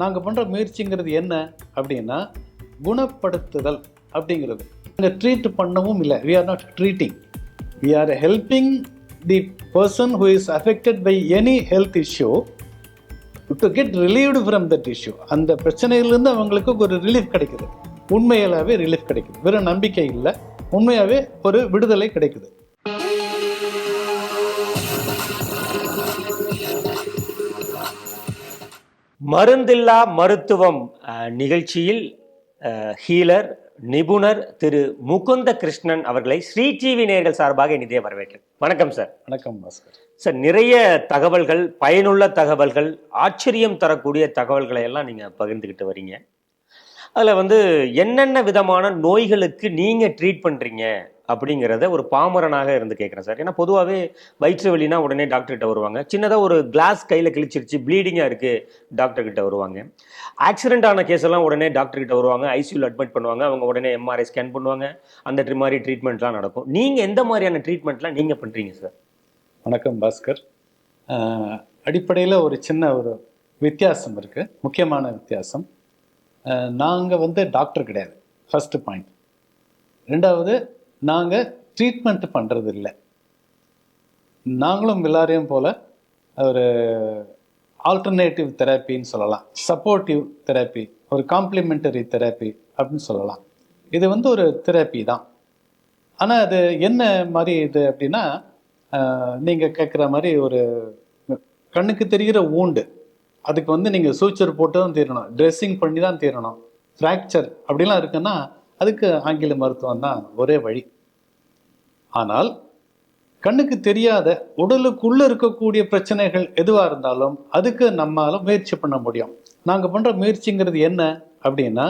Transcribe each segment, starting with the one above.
நாங்கள் பண்ணுற முயற்சிங்கிறது என்ன அப்படின்னா குணப்படுத்துதல் அப்படிங்கிறது. நாங்கள் ட்ரீட் பண்ணவும் இல்லை. We are not treating we are helping the person who is affected by any health issue to get relieved from that issue அந்த பிரச்சனையிலேருந்து அவங்களுக்கு ஒரு ரிலீஃப் கிடைக்குது. உண்மையிலாவே ரிலீஃப் கிடைக்குது. வெறும் நம்பிக்கை இல்லை. உண்மையாகவே ஒரு விடுதலை கிடைக்குது. மருந்தில்லா மருத்துவம் நிகழ்ச்சியில் ஹீலர் நிபுணர் திரு முகுந்த கிருஷ்ணன் அவர்களை ஸ்ரீ டிவி நேயர்கள் சார்பாக இனிதே வரவேற்கிறேன். வணக்கம் சார். வணக்கம் சார் நிறைய தகவல்கள் பயனுள்ள தகவல்கள் ஆச்சரியம் தரக்கூடிய தகவல்களை எல்லாம் நீங்கள் பகிர்ந்துக்கிட்டு வரீங்க. அதில் வந்து என்னென்ன விதமான நோய்களுக்கு நீங்கள் ட்ரீட் பண்ணுறீங்க அப்படிங்கிறத ஒரு பாமரனாக இருந்து கேட்குறேன் சார். ஏன்னா பொதுவாகவே வயிற்று வலினா உடனே டாக்டர்கிட்ட வருவாங்க. சின்னதாக ஒரு கிளாஸ் கையில் கிழிச்சிருச்சு ப்ளீடிங்காக இருக்குது டாக்டர்கிட்ட வருவாங்க. ஆக்சிடென்ட் ஆன கேஸ் எல்லாம் உடனே டாக்டர்கிட்ட வருவாங்க. ஐசியூவில் அட்மிட் பண்ணுவாங்க. அவங்க உடனே எம்ஆர்ஐ ஸ்கேன் பண்ணுவாங்க. அந்த மாதிரி ட்ரீட்மெண்ட்லாம் நடக்கும். நீங்கள் எந்த மாதிரியான ட்ரீட்மெண்ட்லாம் நீங்கள் பண்ணுறீங்க சார்? வணக்கம் பாஸ்கர். அடிப்படையில் ஒரு சின்ன ஒரு வித்தியாசம் இருக்குது முக்கியமான வித்தியாசம். நாங்கள் வந்து டாக்டர் கிடையாது. ஃபஸ்ட்டு பாயிண்ட் ரெண்டாவது நாங்கள் ட்ரீட்மெண்ட் பண்ணுறது இல்லை நாங்களும் எல்லாரையும் போல் ஒரு ஆல்டர்னேட்டிவ் தெரப்பின்னு சொல்லலாம். சப்போர்ட்டிவ் தெரப்பி ஒரு காம்ப்ளிமெண்டரி தெரப்பி அப்படின்னு சொல்லலாம். இது வந்து ஒரு தெரப்பி தான். ஆனால் அது என்ன மாதிரி இது அப்படின்னா நீங்கள் கேட்குற மாதிரி ஒரு கண்ணுக்கு தெரிகிற ஊண்டு அதுக்கு வந்து நீங்கள் சூச்சர் போட்டு தான் தீரணும். ட்ரெஸ்ஸிங் பண்ணி தான் தீரணும். ஃப்ராக்சர் அப்படிலாம் இருக்குன்னா அதுக்கு ஆங்கில மருத்துவம் தான் ஒரே வழி. ஆனால் கண்ணுக்கு தெரியாத உடலுக்குள்ள இருக்கக்கூடிய பிரச்சனைகள் எதுவாக இருந்தாலும் அதுக்கு நம்மளால் முயற்சி பண்ண முடியும். நாங்கள் பண்ணுற முயற்சிங்கிறது என்ன அப்படின்னா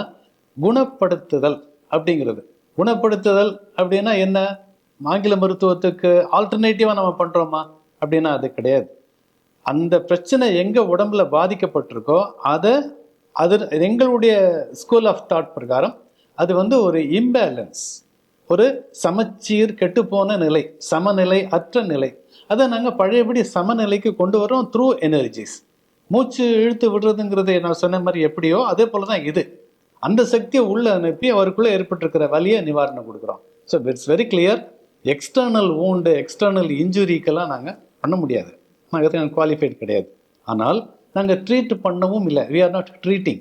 குணப்படுத்துதல் அப்படிங்கிறது. குணப்படுத்துதல் அப்படின்னா என்ன? ஆங்கில மருத்துவத்துக்கு ஆல்டர்னேட்டிவாக நம்ம பண்ணுறோமா அப்படின்னா அது கிடையாது. அந்த பிரச்சனை எங்கே உடம்புல பாதிக்கப்பட்டிருக்கோ அதை அது எங்களுடைய ஸ்கூல் ஆஃப் தாட் பிரகாரம் அது வந்து ஒரு இம்பேலன்ஸ் ஒரு சமச்சீர் கெட்டுப்போன நிலை சமநிலை அற்ற நிலை. அதை நாங்கள் பழையபடி சமநிலைக்கு கொண்டு வரோம் த்ரூ எனர்ஜிஸ் மூச்சு இழுத்து விடுறதுங்கிறது நான் சொன்ன மாதிரி எப்படியோ அதே போல தான் இது. அந்த சக்தியை உள்ளே அனுப்பி அவருக்குள்ளே ஏற்பட்டிருக்கிற வழியை நிவாரணம் கொடுக்குறோம். So it's very clear external wound external இன்ஜுரிக்கெல்லாம் நாங்கள் பண்ண முடியாது. நாங்கள் குவாலிஃபைட் கிடையாது. ஆனால் நாங்கள் ட்ரீட் பண்ணவும் இல்லை. We are not treating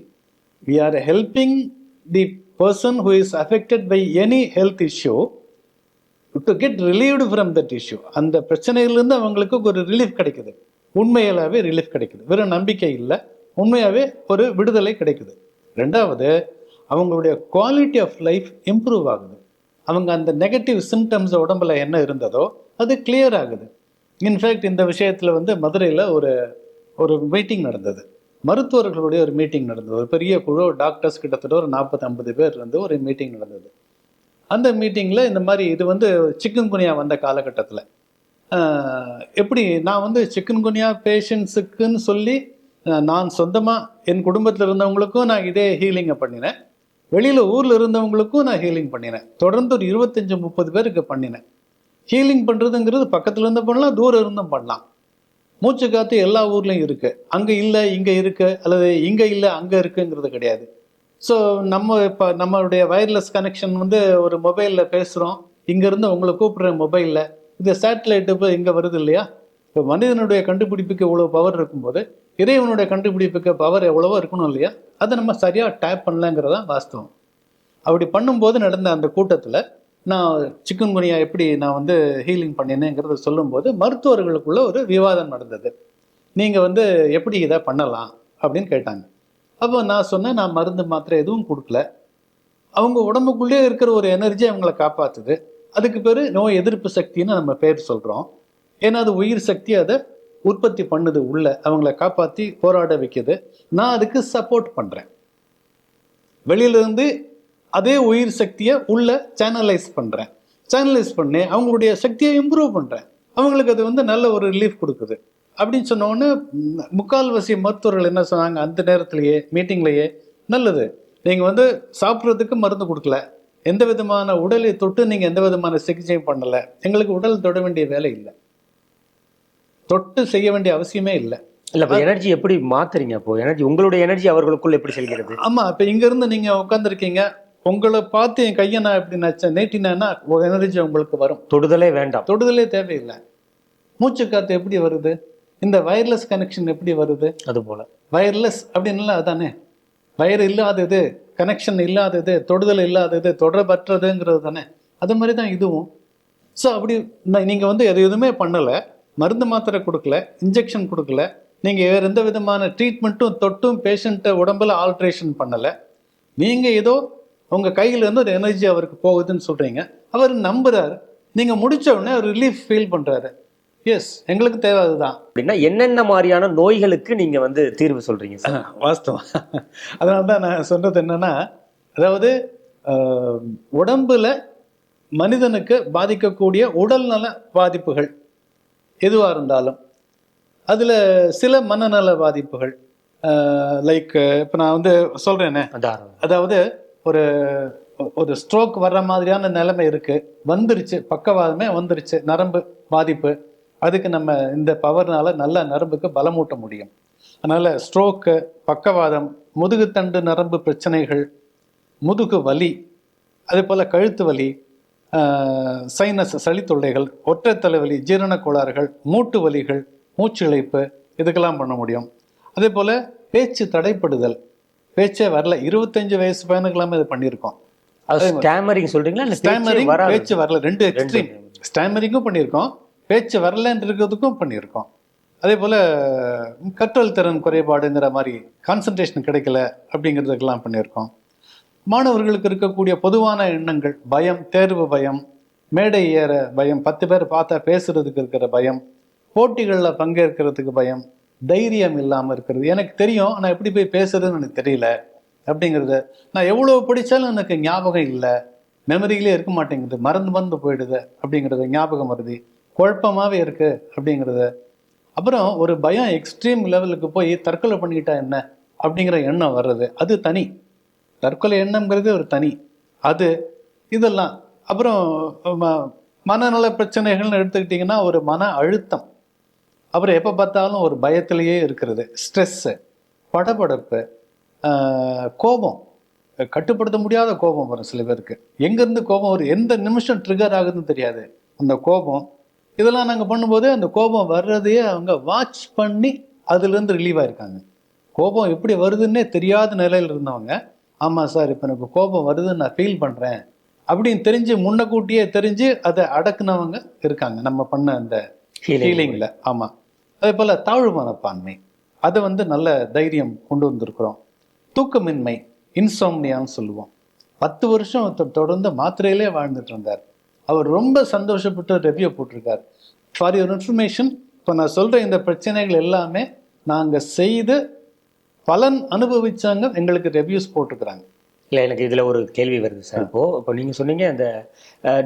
we are helping the person who is affected by any health issue to get relieved from that issue அந்த பிரச்சனையிலேருந்து அவங்களுக்கு ஒரு ரிலீஃப் கிடைக்குது. உண்மையிலாகவே ரிலீஃப் கிடைக்குது. வெறும் நம்பிக்கை இல்லை. உண்மையாகவே ஒரு விடுதலை கிடைக்குது. ரெண்டாவது அவங்களுடைய குவாலிட்டி ஆஃப் லைஃப் இம்ப்ரூவ் ஆகுது. அவங்க அந்த நெகட்டிவ் சிம்டம்ஸ் உடம்புல என்ன இருந்ததோ அது கிளியர் ஆகுது. இன்ஃபேக்ட் இந்த விஷயத்தில் வந்து மதுரையில் ஒரு ஒரு மீட்டிங் நடந்தது. மருத்துவர்களுடைய ஒரு மீட்டிங் நடந்தது. ஒரு பெரிய குழு டாக்டர்ஸ் கிட்டத்தட்ட ஒரு நாற்பது ஐம்பது பேர் இருந்து ஒரு மீட்டிங் நடந்தது. அந்த மீட்டிங்கில் இந்த மாதிரி இது வந்து சிக்கன் குனியா வந்த காலகட்டத்தில். எப்படி நான் வந்து சிக்கன் குனியா பேஷண்ட்ஸுக்குன்னு சொல்லி நான் சொந்தமாக என் குடும்பத்தில் இருந்தவங்களுக்கும் நான் இதே ஹீலிங்கை பண்ணினேன். வெளியில் ஊரில் இருந்தவங்களுக்கும் நான் ஹீலிங் பண்ணினேன். தொடர்ந்து ஒரு இருபத்தஞ்சி முப்பது பேருக்கு பண்ணினேன். ஹீலிங் பண்ணுறதுங்கிறது பக்கத்துலேருந்து பண்ணலாம் தூரம் இருந்தும் பண்ணலாம். மூச்சு காத்து எல்லா ஊர்லேயும் இருக்குது அங்கே இல்லை இங்கே இருக்குது அல்லது இங்கே இல்லை அங்கே இருக்குங்கிறது கிடையாது. ஸோ நம்ம இப்போ நம்மளுடைய வயர்லெஸ் கனெக்ஷன் வந்து ஒரு மொபைலில் பேசுகிறோம் இங்கேருந்து உங்களை கூப்பிடுற மொபைலில் இந்த சேட்டலைட்டு இப்போ இங்கே வருது இல்லையா? இப்போ மனிதனுடைய கண்டுபிடிப்புக்கு இவ்வளோ பவர் இருக்கும்போது இறைவனுடைய கண்டுபிடிப்புக்கு பவர் எவ்வளவோ இருக்கணும் இல்லையா? அதை நம்ம சரியாக டேப் பண்ணலங்கிறதான் வாஸ்தவம். அப்படி பண்ணும்போது நடந்த அந்த கூட்டத்தில் நான் சிக்கன் குனியா எப்படி நான் வந்து ஹீலிங் பண்ணினேங்கிறத சொல்லும்போது மருத்துவர்களுக்குள்ள ஒரு விவாதம் நடந்தது. நீங்கள் வந்து எப்படி இதை பண்ணலாம் அப்படின்னு கேட்டாங்க. அப்போ நான் சொன்னேன் நான் மருந்து மாத்திரை எதுவும் கொடுக்கல. அவங்க உடம்புக்குள்ளே இருக்கிற ஒரு எனர்ஜி அவங்கள காப்பாற்றுது அதுக்கு பேர் நோய் எதிர்ப்பு சக்தின்னு நம்ம பேர் சொல்கிறோம் ஏன்னா அது உயிர் சக்தி அதை உற்பத்தி பண்ணுது உள்ள. அவங்கள காப்பாற்றி போராட வைக்குது. நான் அதுக்கு சப்போர்ட் பண்ணுறேன் வெளியிலேருந்து அதே உயிர் சக்தியை உள்ள சேனலைஸ் பண்ணுறேன் சேனலைஸ் பண்ணி அவங்களுடைய சக்தியை இம்ப்ரூவ் பண்ணுறேன் அவங்களுக்கு அது வந்து நல்ல ஒரு ரிலீஃப் கொடுக்குது. அப்படின்னு சொன்ன உடனே ம், முக்கால்வாசி மருத்துவர்கள் என்ன சொன்னாங்க? அந்த நேரத்திலேயே மீட்டிங்லேயே நல்லது. நீங்கள் வந்து சாப்பிட்றதுக்கு மருந்து கொடுக்கல. எந்த விதமான உடலை தொட்டு நீங்கள் எந்த விதமான சிகிச்சையும் பண்ணலை. எங்களுக்கு உடல் தொட வேண்டிய வேலை இல்லை. தொட்டு செய்ய வேண்டிய அவசியமே இல்லை. இல்ல இப்ப எனர்ஜி எப்படி மாத்துறீங்க அப்போ? எனர்ஜி உங்களுடைய எனர்ஜி அவர்களுக்குள்ள எப்படி செல்கிறது? ஆமா இப்ப இங்க இருந்து நீங்க உட்காந்துருக்கீங்க உங்களை பார்த்து என் கையை நான் எப்படி நச்சேன் நீட்டினேன்னா எனர்ஜி உங்களுக்கு வரும். தொடுதலே வேண்டாம். தொடுதலே தேவையில்லை. மூச்சு காத்து எப்படி வருது? இந்த வயர்லெஸ் கனெக்ஷன் எப்படி வருது? அது போல. வயர்லெஸ் அப்படின்னுல அதானே? வயர் இல்லாதது கனெக்ஷன் இல்லாதது தொடுதல் இல்லாதது தொடர்பற்றதுங்கிறது தானே? அது மாதிரி தான் இதுவும். ஸோ அப்படி ந- நீங்க வந்து எது எதுவுமே பண்ணலை மருந்து மாத்திரை கொடுக்கல இன்ஜெக்ஷன் கொடுக்கல நீங்க வேற எந்த விதமான ட்ரீட்மெண்ட்டும் தொட்டும் பேஷண்ட்டை உடம்புல ஆல்ட்ரேஷன் பண்ணலை நீங்க ஏதோ உங்க கையில இருந்து ஒரு எனர்ஜி அவருக்கு போகுதுன்னு சொல்றீங்க. அவர் நம்புறாரு. நீங்க முடிச்ச உடனே ஒரு ரிலீஃப் ஃபீல் பண்றாரு. எஸ் எங்களுக்கு தேவை அதுதான். அப்படின்னா என்னென்ன மாதிரியான நோய்களுக்கு நீங்க வந்து தீர்வு சொல்றீங்க சார்? வாஸ்தவம். அதனால தான் நான் சொல்றது என்னன்னா அதாவது உடம்புல மனிதனுக்கு பாதிக்கக்கூடிய உடல்நல பாதிப்புகள் எதுவாக இருந்தாலும் அதில் சில மனநல பாதிப்புகள் லைக் இப்போ நான் வந்து சொல்கிறேனே அதாவது ஒரு ஒரு ஸ்ட்ரோக் வர்ற மாதிரியான நிலைமை இருக்குது வந்துருச்சு பக்கவாதமே வந்துருச்சு நரம்பு பாதிப்பு. அதுக்கு நம்ம இந்த பவர்னால நல்ல நரம்புக்கு பலமூட்ட முடியும். அதனால் ஸ்ட்ரோக்கு பக்கவாதம் முதுகுத்தண்டு நரம்பு பிரச்சனைகள் முதுகு வலி அதே போல் கழுத்து வலி சைனஸ் சளி தொல்லைகள் ஒற்றை தலைவலி ஜீரண கோளாறுகள் மூட்டு வலிகள் மூச்சு இழைப்பு இதுக்கெல்லாம் பண்ண முடியும். அதே போல் பேச்சு தடைப்படுதல். பேச்சே வரல. இருபத்தஞ்சு வயசு பையனுக்கெல்லாமே இது பண்ணியிருக்கோம். அது ஸ்டாமரிங் சொல்றீங்களா? இல்ல ஸ்டாமரிங் பேச்சு வரல. ரெண்டு எக்ஸ்ட்ரீம் ஸ்டாமரிங்கும் பண்ணியிருக்கோம். பேச்சு வரலன்றதுக்கும் பண்ணியிருக்கோம். அதே போல கற்றல் திறன் குறைபாடுங்கிற மாதிரி கான்சன்ட்ரேஷன் கிடைக்கல அப்படிங்கிறதுக்கெல்லாம் பண்ணியிருக்கோம். மாணவர்களுக்கு இருக்கக்கூடிய பொதுவான எண்ணங்கள் பயம் தேர்வு பயம் மேடை ஏற பயம் பத்து பேர் பார்த்தா பேசுறதுக்கு இருக்கிற பயம் போட்டிகளில் பங்கேற்கிறதுக்கு பயம் தைரியம் இல்லாமல் இருக்கிறது. எனக்கு தெரியும். ஆனால் எப்படி போய் பேசுறதுன்னு எனக்கு தெரியல. அப்படிங்கிறது நான் எவ்வளோ பிடிச்சாலும் எனக்கு ஞாபகம் இல்லை. மெமரியிலே இருக்க மாட்டேங்குது. மறந்து மறந்து போயிடுது அப்படிங்கிறது ஞாபகம் வருது. குழப்பமாகவே இருக்குது அப்படிங்கிறது. அப்புறம் ஒரு பயம் எக்ஸ்ட்ரீம் லெவலுக்கு போய் தற்கொலை பண்ணிக்கிட்டா என்ன? அப்படிங்கிற எண்ணம் வர்றது. அது தனி. தற்கொலை எண்ணம்ங்கிறது ஒரு தனி. அது இதெல்லாம். அப்புறம் ம- மனநல பிரச்சனைகள்னு எடுத்துக்கிட்டிங்கன்னா ஒரு மன அழுத்தம். அப்புறம் எப்போ பார்த்தாலும் ஒரு பயத்திலேயே இருக்கிறது. ஸ்ட்ரெஸ்ஸு படபடப்பு கோபம். கட்டுப்படுத்த முடியாத கோபம் வரும் சில பேருக்கு. எங்கேருந்து கோபம் வரும்? எந்த நிமிஷம் ட்ரிகர் ஆகுதுன்னு தெரியாது. அந்த கோபம். இதெல்லாம் நாங்கள் பண்ணும்போது அந்த கோபம் வர்றதையே அவங்க வாட்ச் பண்ணி அதுலேருந்து ரிலீவ் ஆயிருக்காங்க. கோபம் எப்படி வருதுன்னே தெரியாத நிலையில் இருந்தவங்க ஆமாம் சார் இப்போ எனக்கு கோபம் வருதுன்னு நான் ஃபீல் பண்ணுறேன் அப்படின்னு தெரிஞ்சு முன்னக்கூட்டியே தெரிஞ்சு அதை அடக்குனவங்க இருக்காங்க. நம்ம பண்ண அந்த ஹீலிங்கில் ஆமாம் அதே போல் தாழ்வு மனப்பான்மை. அதை வந்து நல்ல தைரியம் கொண்டு வந்திருக்கிறோம். தூக்கமின்மை இன்சோம்னியான்னு சொல்லுவோம். பத்து வருஷம் தொடர்ந்து மாத்திரையிலே வாழ்ந்துட்டு இருந்தார். அவர் ரொம்ப சந்தோஷப்பட்டு ரிவ்யூ போட்டிருக்கார். ஃபார் யுவர் இன்ஃபர்மேஷன் இப்போ நான் சொல்கிற இந்த பிரச்சனைகள் எல்லாமே நாங்கள் செய்து பலன் அனுபவிச்சவங்க எங்களுக்கு ரிவ்யூஸ் போட்டிருக்கிறாங்க. இல்ல எனக்கு இதுல ஒரு கேள்வி வருது சார். இப்போ இப்போ நீங்க சொன்னீங்க அந்த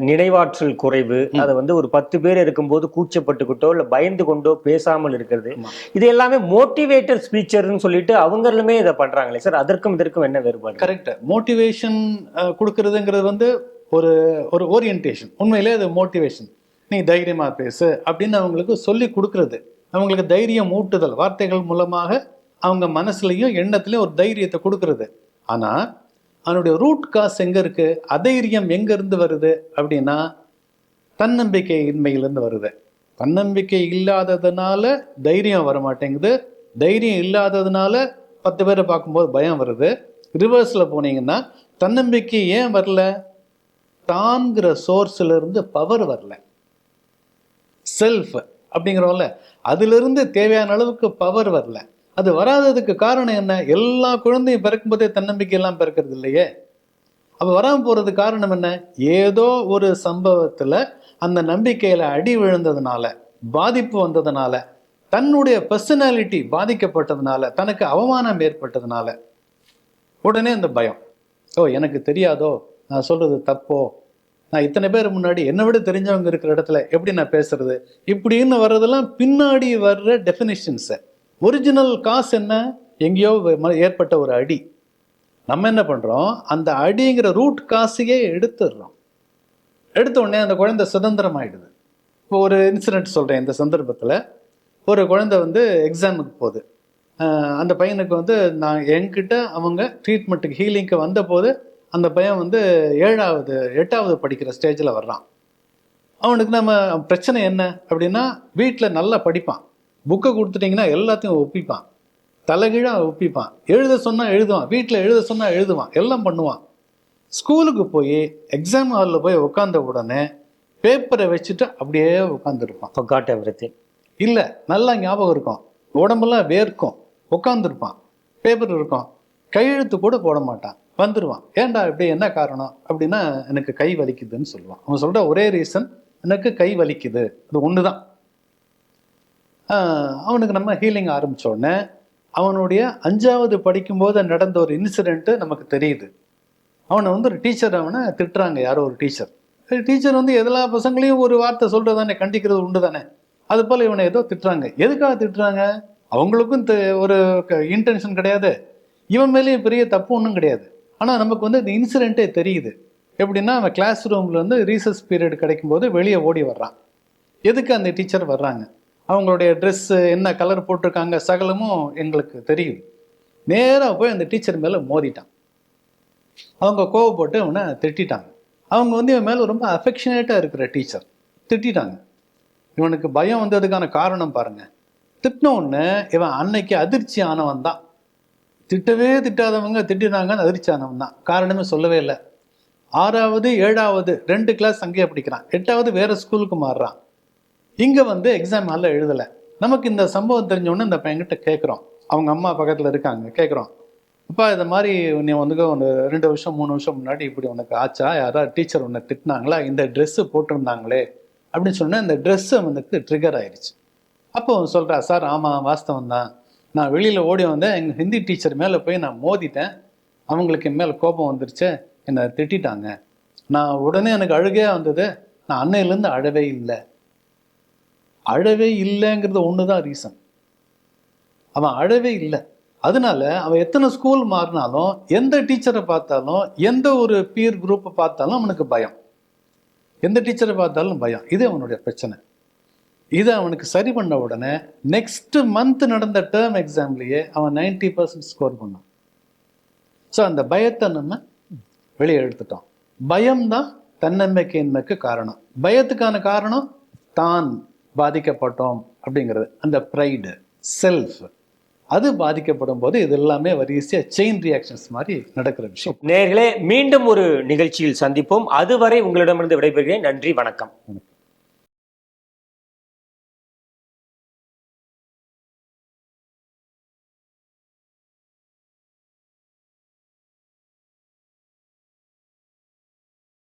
நினைவாற்றல் குறைவு அதை வந்து ஒரு பத்து பேர் இருக்கும்போது கூச்சப்பட்டுக்கிட்டோ இல்ல பயந்து கொண்டோ பேசாமல் இருக்கிறது. இது எல்லாமே மோட்டிவேட்டர் ஸ்பீச்சர்னு சொல்லிட்டு அவங்களுமே இதை பண்றாங்களே சார். அதற்கும் இதற்கும் என்ன வேறுபாடு? கரெக்ட் மோட்டிவேஷன் கொடுக்கறதுங்கிறது வந்து ஒரு ஒரு ஓரியன்டேஷன் உண்மையிலே அது மோட்டிவேஷன் நீ தைரியமா பேசு அப்படின்னு அவங்களுக்கு சொல்லி கொடுக்கறது. அவங்களுக்கு தைரியம் ஊட்டுதல். வார்த்தைகள் மூலமாக அவங்க மனசுலயும் எண்ணத்துலயும் ஒரு தைரியத்தை கொடுக்கறது. ஆனா அதனுடைய ரூட் காஸ் எங்க இருக்கு? அதைரியம் எங்க இருந்து வருது? அப்படின்னா தன்னம்பிக்கை இன்மையிலிருந்து வருது. தன்னம்பிக்கை இல்லாததுனால தைரியம் வர மாட்டேங்குது தைரியம் இல்லாததுனால பத்து பேரை பார்க்கும்போது பயம் வருது. ரிவர்ஸில் போனீங்கன்னா தன்னம்பிக்கை ஏன் வரல? தான்கிற சோர்ஸிலிருந்து பவர் வரல. செல்ஃப் அப்படிங்கிறோம்ல அதிலிருந்து தேவையான அளவுக்கு பவர் வரல. அது வராததுக்கு காரணம் என்ன? எல்லா குழந்தையும் பிறக்கும்போதே தன்னம்பிக்கை எல்லாம் பிறக்கிறது இல்லையே. அப்போ வராமல் போகிறது காரணம் என்ன? ஏதோ ஒரு சம்பவத்தில் அந்த நம்பிக்கையில் அடி விழுந்ததுனால பாதிப்பு வந்ததுனால தன்னுடைய பர்சனாலிட்டி பாதிக்கப்பட்டதுனால தனக்கு அவமானம் ஏற்பட்டதுனால உடனே அந்த பயம். ஓ எனக்கு தெரியாதோ? நான் சொல்கிறது தப்போ? நான் இத்தனை பேர் முன்னாடி என்னை விட தெரிஞ்சவங்க இருக்கிற இடத்துல எப்படி நான் பேசுறது? இப்படின்னு வர்றதெல்லாம் பின்னாடி வர்ற டெஃபினிஷன்ஸு ஒரிஜினல் காசு என்ன? எங்கேயோ ம- ஏற்பட்ட ஒரு அடி. நம்ம என்ன பண்ணுறோம் அந்த அடிங்கிற ரூட் காசையே எடுத்துடுறோம். எடுத்த உடனே அந்த குழந்தை சுதந்திரம் ஆகிடுது இப்போ ஒரு இன்சிடென்ட் சொல்கிறேன் இந்த சந்தர்ப்பத்தில். ஒரு குழந்தை வந்து எக்ஸாமுக்கு போகுது. அந்த பையனுக்கு வந்து நான் என்கிட்ட அவங்க ட்ரீட்மெண்ட்டுக்கு ஹீலிங்க்கு வந்தபோது அந்த பையன் வந்து ஏழாவது எட்டாவது படிக்கிற ஸ்டேஜில் வர்றான். அவனுக்கு நம்ம பிரச்சனை என்ன அப்படின்னா வீட்டில் நல்லா படிப்பான். புக்கை கொடுத்துட்டிங்கன்னா எல்லாத்தையும் ஒப்பிப்பான். தலைகீழாக ஒப்பிப்பான். எழுத சொன்னால் எழுதுவான். வீட்டில் எழுத சொன்னால் எழுதுவான். எல்லாம் பண்ணுவான். ஸ்கூலுக்கு போய் எக்ஸாம் ஹாலில் போய் உட்காந்த உடனே பேப்பரை வச்சுட்டு அப்படியே உட்காந்துருப்பான் forgot everything இல்லை நல்லா ஞாபகம் இருக்கும். உடம்பெல்லாம் வேர்க்கும். உட்காந்துருப்பான் பேப்பர் இருக்கும். கையெழுத்து கூட போட மாட்டான். வந்துடுவான் ஏன்டா இப்படி என்ன காரணம்? அப்படின்னா எனக்கு கை வலிக்குதுன்னு சொல்லுவான். அவன் சொல்கிற ஒரே ரீசன் எனக்கு கை வலிக்குது. அது ஒன்று தான் அவனுக்கு நம்ம ஹீலிங் ஆரம்பித்தோடனே உடனே அவனுடைய அஞ்சாவது படிக்கும்போது நடந்த ஒரு இன்சிடெண்ட்டு நமக்கு தெரியுது. அவனை வந்து ஒரு டீச்சர் அவனை திட்டுறாங்க யாரோ ஒரு டீச்சர் டீச்சர் வந்து எல்லா பசங்களையும் ஒரு வார்த்தை சொல்கிறது தானே கண்டிக்கிறது உண்டு தானே அது போல் இவனை ஏதோ திட்டுறாங்க. எதுக்காக திட்டுறாங்க? அவங்களுக்கும் தெ- ஒரு இன்டென்ஷன் கிடையாது. இவன் மேலேயும் பெரிய தப்பு ஒன்றும் கிடையாது. ஆனால் நமக்கு வந்து இந்த இன்சிடென்ட்டே தெரியுது. எப்படின்னா அவன் கிளாஸ் ரூமில் வந்து ரீசஸ் பீரியட் கிடைக்கும்போது வெளியே ஓடி வர்றான். எதுக்கு அந்த டீச்சர் வர்றாங்க? அவங்களுடைய ட்ரெஸ்ஸு என்ன கலர் போட்டிருக்காங்க சகலமும் எங்களுக்கு தெரியுது நேராக போய் அந்த டீச்சர் மேலே மோதிட்டான். அவங்க கோவப்பட்டு அவனை திட்டாங்க அவங்க வந்து இவன் மேலே ரொம்ப அஃபெக்ஷனேட்டாக இருக்கிற டீச்சர் திட்டிட்டாங்க. இவனுக்கு பயம் வந்ததுக்கான காரணம் பாருங்க. திட்டின உடனே இவன் அன்னைக்கு அதிர்ச்சி ஆனவன் தான். திட்டவே திட்டாதவங்க திட்டினாங்கன்னு அதிர்ச்சி ஆனவன் தான். காரணமே சொல்லவே இல்லை. ஆறாவது ஏழாவது ரெண்டு கிளாஸ் அங்கேயே படிக்கிறான். எட்டாவது வேறு ஸ்கூலுக்கு மாறுறான். இங்கே வந்து எக்ஸாம் ஹாலில் எழுதலை. நமக்கு இந்த சம்பவம் தெரிஞ்சோடனே இந்த பையன்கிட்ட கேட்குறோம் அவங்க அம்மா பக்கத்தில் இருக்காங்க கேட்குறோம் அப்பா இந்த மாதிரி நீ வந்து ஒன்று ரெண்டு வருஷம் மூணு வருஷம் முன்னாடி இப்படி உனக்கு ஆச்சா? யாராவது டீச்சர் உன்னை திட்டினாங்களா? இந்த ட்ரெஸ்ஸு போட்டிருந்தாங்களே? அப்படின்னு சொன்னால் இந்த ட்ரெஸ்ஸு அவனுக்கு ட்ரிகர் ஆயிடுச்சு அப்போ அவன் சார் ஆமாம் வாஸ்தவம் தான். நான் வெளியில் ஓடி வந்தேன் எங்கள் ஹிந்தி டீச்சர் மேலே போய் நான் மோதிட்டேன். அவங்களுக்கு என் மேலே கோபம் வந்துருச்சு. என்னை திட்டிட்டாங்க. நான் உடனே எனக்கு அழுகையா வந்தது. நான் அன்னையிலேருந்து அழவே இல்லை. அழவே இல்லைங்கிறது ஒன்று தான் ரீசன் அவன் அழவே இல்லை. அதனால அவன் எத்தனை ஸ்கூல் மாறினாலும் எந்த டீச்சரை பார்த்தாலும் எந்த ஒரு பீர் குரூப்பை பார்த்தாலும் அவனுக்கு பயம். எந்த டீச்சரை பார்த்தாலும் பயம். இது அவனுடைய பிரச்சனை. இதை அவனுக்கு சரி பண்ண உடனே நெக்ஸ்ட் மந்த் நடந்த டேர்ம் எக்ஸாம்லேயே அவன் 90% பர்சன்ட் ஸ்கோர் பண்ணான். ஸோ அந்த பயத்தை நம்ம வெளியே எடுத்துட்டோம். பயம்தான் தன்னம்பிக்கையின்மைக்கு காரணம். பயத்துக்கான காரணம் தான். பாதிக்கப்பட்டோம் அப்படிங்கிறது. அந்த ப்ரைடு செல்ஃப் அது பாதிக்கப்படும் போது இது எல்லாமே வரிசையா செயின் ரியாக்ஷன்ஸ் மாதிரி நடக்கிற விஷயம். நேர்களே மீண்டும் ஒரு நிகழ்ச்சியில் சந்திப்போம். அதுவரை உங்களிடமிருந்து விடைபெறுகிறேன். நன்றி வணக்கம்.